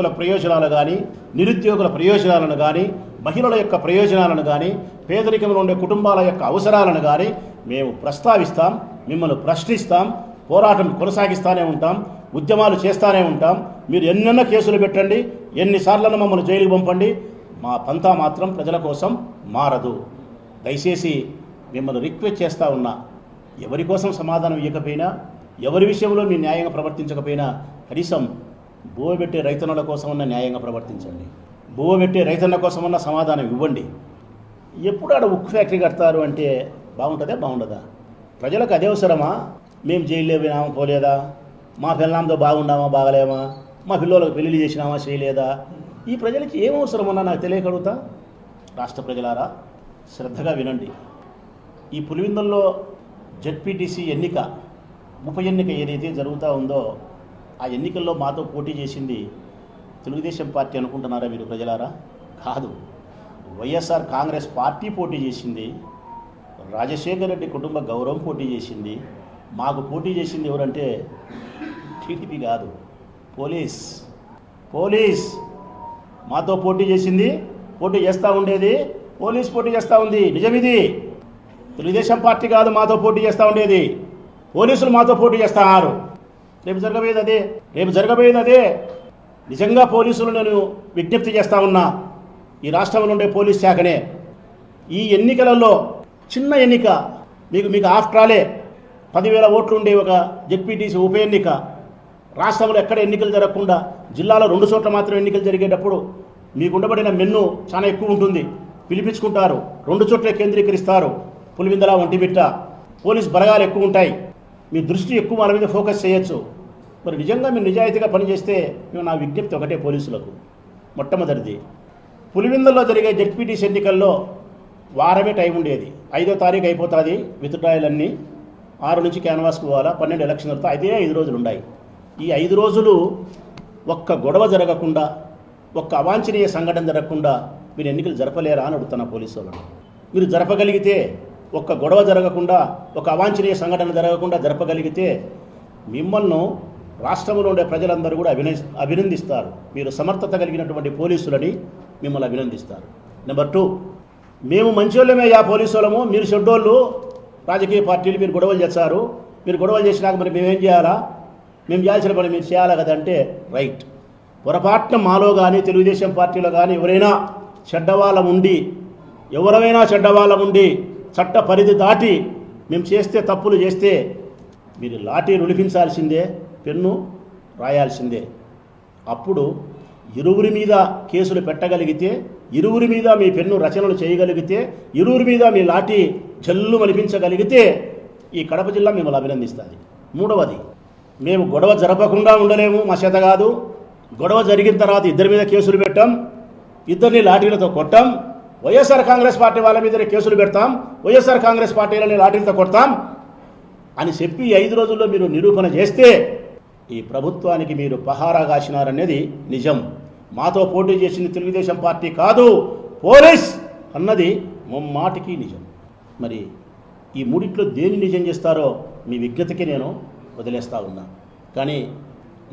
రైతుల ప్రయోజనాలు కానీ నిరుద్యోగుల ప్రయోజనాలను కానీ మహిళల యొక్క ప్రయోజనాలను కానీ పేదరికంలో ఉండే కుటుంబాల యొక్క అవసరాలను కానీ మేము ప్రస్తావిస్తాం మిమ్మల్ని ప్రశ్నిస్తాం పోరాటం కొనసాగిస్తానే ఉంటాం ఉద్యమాలు చేస్తానే ఉంటాం. మీరు ఎన్నెన్న కేసులు పెట్టండి ఎన్నిసార్లను మమ్మల్ని జైలుకు పంపండి. మా పంతా మాత్రం ప్రజల కోసం మారదు. దయచేసి మిమ్మల్ని రిక్వెస్ట్ చేస్తూ ఉన్నా ఎవరి కోసం సమాధానం ఇవ్వకపోయినా ఎవరి విషయంలో మీరు న్యాయంగా ప్రవర్తించకపోయినా కనీసం భూమి పెట్టే రైతన్నుల కోసమన్నా న్యాయంగా ప్రవర్తించండి. భూమి పెట్టే రైతన్న కోసమన్నా సమాధానం ఇవ్వండి. ఎప్పుడు ఆడ ఉక్కు ఫ్యాక్టరీ కడతారు అంటే బాగుంటుందా బాగుండదా? ప్రజలకు అదే అవసరమా? మేము జైల్లో పోయినామా పోలేదా? మా పిల్లలతో బాగుండామా బాగలేమా? మా పిల్లలకు పెళ్ళి చేసినామా చేయలేదా? ఈ ప్రజలకి ఏం అవసరమన్నా నాకు తెలియకడుగుతా. రాష్ట్ర ప్రజలారా శ్రద్ధగా వినండి. ఈ పులివిందుల్లో జెడ్పీటీసీ ఎన్నిక ఉప ఎన్నిక ఏదైతే జరుగుతూ ఉందో ఆ ఎన్నికల్లో మాతో పోటీ చేసింది తెలుగుదేశం పార్టీ అనుకుంటున్నారా మీరు ప్రజలారా? కాదు. వైఎస్ఆర్ కాంగ్రెస్ పార్టీ పోటీ చేసింది. రాజశేఖర రెడ్డి కుటుంబ గౌరవం పోటీ చేసింది. మాకు పోటీ చేసింది ఎవరంటే టీడీపీ కాదు పోలీస్. పోలీస్! మాతో పోటీ చేసింది పోటీ చేస్తూ ఉండేది పోలీస్ పోటీ చేస్తూ ఉంది. నిజమిది. తెలుగుదేశం పార్టీ కాదు మాతో పోటీ చేస్తూ ఉండేది. పోలీసులు మాతో పోటీ చేస్తున్నారు రేపు జరగబోయేది అదే. రేపు జరగబోయేది అదే. నిజంగా పోలీసులు నేను విజ్ఞప్తి చేస్తా ఉన్నా ఈ రాష్ట్రంలో ఉండే పోలీస్ శాఖనే. ఈ ఎన్నికలలో చిన్న ఎన్నిక మీకు మీకు ఆఫ్టర్ పదివేల ఓట్లు ఉండే ఒక జెడ్పీటీసీ ఉప ఎన్నిక. రాష్ట్రంలో ఎక్కడ ఎన్నికలు జరగకుండా జిల్లాలో రెండు చోట్ల మాత్రం ఎన్నికలు జరిగేటప్పుడు మీకు ఉండబడిన మెన్ను చాలా ఎక్కువ ఉంటుంది. పిలిపించుకుంటారు రెండు చోట్లే కేంద్రీకరిస్తారు. పులివిందల ఒంటిమిట్ట పోలీస్ బలగాలు ఎక్కువ ఉంటాయి. మీ దృష్టి ఎక్కువ వాళ్ళ మీద ఫోకస్ చేయొచ్చు. మరి నిజంగా మీరు నిజాయితీగా పనిచేస్తే మేము నా విజ్ఞప్తి ఒకటే పోలీసులకు. మొట్టమొదటిది పులివిందల్లో జరిగే జడ్పీటీసీ ఎన్నికల్లో వారమే టైం ఉండేది. ఐదో తారీఖు అయిపోతుంది విత్డ్రాయలన్నీ ఆరు నుంచి క్యాన్వాస్కి పోవాలా పన్నెండు ఎలక్షన్ వస్తే అదే ఐదు రోజులు ఉన్నాయి ఈ ఐదు రోజులు ఒక్క గొడవ జరగకుండా ఒక్క అవాంఛనీయ సంఘటన జరగకుండా మీరు ఎన్నికలు జరపలేరా అని అడుగుతున్నా పోలీసు వాళ్ళని. మీరు జరపగలిగితే ఒక్క గొడవ జరగకుండా ఒక అవాంఛనీయ సంఘటన జరగకుండా జరపగలిగితే మిమ్మల్ని రాష్ట్రంలో ఉండే ప్రజలందరూ కూడా అభిన అభినందిస్తారు. మీరు సమర్థత కలిగినటువంటి పోలీసులని మిమ్మల్ని అభినందిస్తారు. నెంబర్ టూ మేము మంచోళ్ళమే యా పోలీసు వాళ్ళము మీరు చెడ్డోళ్ళు రాజకీయ పార్టీలు మీరు గొడవలు చేస్తారు మీరు గొడవలు చేసినాక మరి మేమేం చేయాలా? మేము చేయాల్సిన పని మీరు చేయాలా కదంటే రైట్ పొరపాటున మాలో కానీ తెలుగుదేశం పార్టీలో కానీ ఎవరైనా చెడ్డవాళ్ళం ఉండి ఎవరైనా చెడ్డవాళ్ళం ఉండి చట్ట పరిధి దాటి మేము చేస్తే తప్పులు చేస్తే మీరు లాఠీ నులిపించాల్సిందే పెన్ను రాయాల్సిందే. అప్పుడు ఇరువురి మీద కేసులు పెట్టగలిగితే ఇరువురి మీద మీ పెన్ను రచనలు చేయగలిగితే ఇరువురి మీద మీ లాఠీ జల్లు మనిపించగలిగితే ఈ కడప జిల్లా మిమ్మల్ని అభినందిస్తుంది. మూడవది మేము గొడవ జరపకుండా ఉండలేము మా చేత కాదు. గొడవ జరిగిన తర్వాత ఇద్దరి మీద కేసులు పెట్టాం ఇద్దరిని లాఠీలతో కొట్టాం. వైఎస్ఆర్ కాంగ్రెస్ పార్టీ వాళ్ళ మీద కేసులు పెడతాం వైఎస్ఆర్ కాంగ్రెస్ పార్టీలని లాఠీలతో కొడతాం అని చెప్పి ఐదు రోజుల్లో మీరు నిరూపణ చేస్తే ఈ ప్రభుత్వానికి మీరు పహారా కాసినారనేది నిజం. మాతో పోటీ చేసిన తెలుగుదేశం పార్టీ కాదు పోలీస్ అన్నది ముమ్మాటికి నిజం. మరి ఈ మూడిట్లో దేని నిజం చేస్తారో మీ విజ్ఞతకి నేను వదిలేస్తా ఉన్నా. కానీ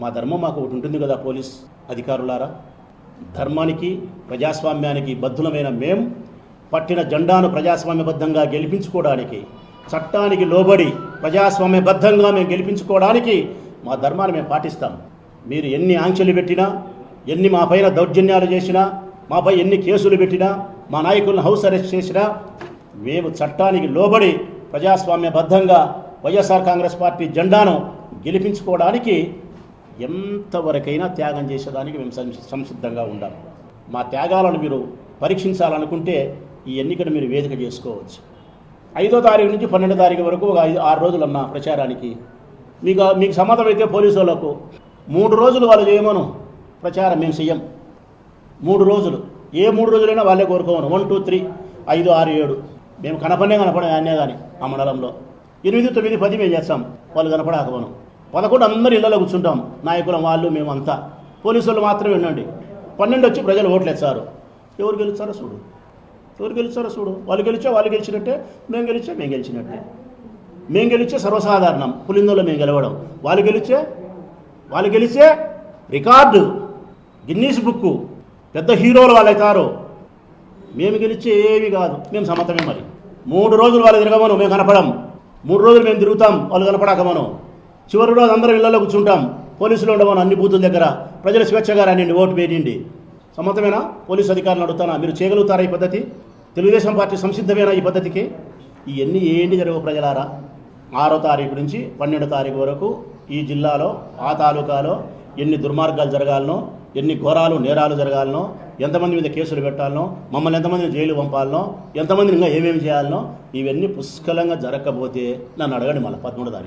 మా ధర్మం మాకు ఒకటి ఉంటుంది కదా పోలీస్ అధికారులారా? ధర్మానికి ప్రజాస్వామ్యానికి బద్ధులమైన మేం పట్టిన జెండాను ప్రజాస్వామ్యబద్ధంగా గెలిపించుకోవడానికి చట్టానికి లోబడి ప్రజాస్వామ్యబద్ధంగా మేము గెలిపించుకోవడానికి మా ధర్మాన్ని మేము పాటిస్తాం. మీరు ఎన్ని ఆంక్షలు పెట్టినా ఎన్ని మా పైన దౌర్జన్యాలు చేసినా మాపై ఎన్ని కేసులు పెట్టినా మా నాయకులను హౌస్ అరెస్ట్ చేసినా మేము చట్టానికి లోబడి ప్రజాస్వామ్యబద్ధంగా వైఎస్ఆర్ కాంగ్రెస్ పార్టీ జెండాను గెలిపించుకోవడానికి ఎంతవరకైనా త్యాగం చేసేదానికి మేము సం- సంసిద్ధంగా ఉండాం మా త్యాగాలను మీరు పరీక్షించాలనుకుంటే ఈ ఎన్నికను మీరు వేదిక చేసుకోవచ్చు. ఐదో తారీఖు నుంచి పన్నెండో తారీఖు వరకు ఒక ఐదు ఆరు రోజులు అన్న ప్రచారానికి. మీకు మీకు సమ్మతమైతే అయితే పోలీసు వాళ్ళకు మూడు రోజులు వాళ్ళు చేయమను. ప్రచారం మేము చెయ్యం. మూడు రోజులు. ఏ మూడు రోజులైనా వాళ్ళే కోరుకోమను. వన్ టూ త్రీ ఐదు ఆరు ఏడు. మేము కనపడే కనపడే అనేదాన్ని ఆ మండలంలో. ఎనిమిది తొమ్మిది పది మేము చేస్తాం. వాళ్ళు కనపడాకపోను. పదకొండు అందరు ఇళ్ళలో కూర్చుంటాం. నాయకులం వాళ్ళు మేమంతా. పోలీసులు పోలీసు వాళ్ళు మాత్రమే ఉండండి. పన్నెండు వచ్చి ప్రజలు ఓట్లేస్తారు. ఎవరు గెలుస్తారో చూడు. ఎవరు గెలుస్తారో చూడు. వాళ్ళు గెలిచా వాళ్ళు గెలిచినట్టే మేము గెలిచా మేము గెలిచినట్టే. మేము గెలిచే సర్వసాధారణం. పులిందులో మేము గెలవడం. వాళ్ళు గెలిచే వాళ్ళు గెలిచే రికార్డు. గిన్నీస్ బుక్ పెద్ద హీరోలు వాళ్ళు అవుతారు మేము గెలిచే ఏమి కాదు. మేము సమతమే మరి. మూడు రోజులు వాళ్ళు తిరగమను మేము కనపడం. మూడు రోజులు మేము తిరుగుతాం వాళ్ళు కనపడాక మనం చివరి రోజు అందరం ఇళ్ళలో కూర్చుంటాం. పోలీసులు ఉండమను అన్ని బూతుల దగ్గర ప్రజలు స్వేచ్ఛగా రానిండి ఓటు వేయండి. సమ్మతమేనా పోలీసు అధికారులు అడుగుతానా? మీరు చేయగలుగుతారా ఈ పద్ధతి? తెలుగుదేశం పార్టీ సంసిద్ధమైన ఈ పద్ధతికి? ఇవన్నీ ఏంటి జరగవు ప్రజలారా? ఆరో తారీఖు నుంచి పన్నెండో తారీఖు వరకు ఈ జిల్లాలో ఆ తాలూకాలో ఎన్ని దుర్మార్గాలు జరగాలనో ఎన్ని ఘోరాలు నేరాలు జరగాలనో ఎంతమంది మీద కేసులు పెట్టాలనో మమ్మల్ని ఎంతమందిని జైలు పంపాలనో ఎంతమందిని ఇంకా ఏమేమి చేయాలనో ఇవన్నీ పుష్కలంగా జరగకపోతే నన్ను అడగండి మళ్ళీ పదమూడో తారీఖు.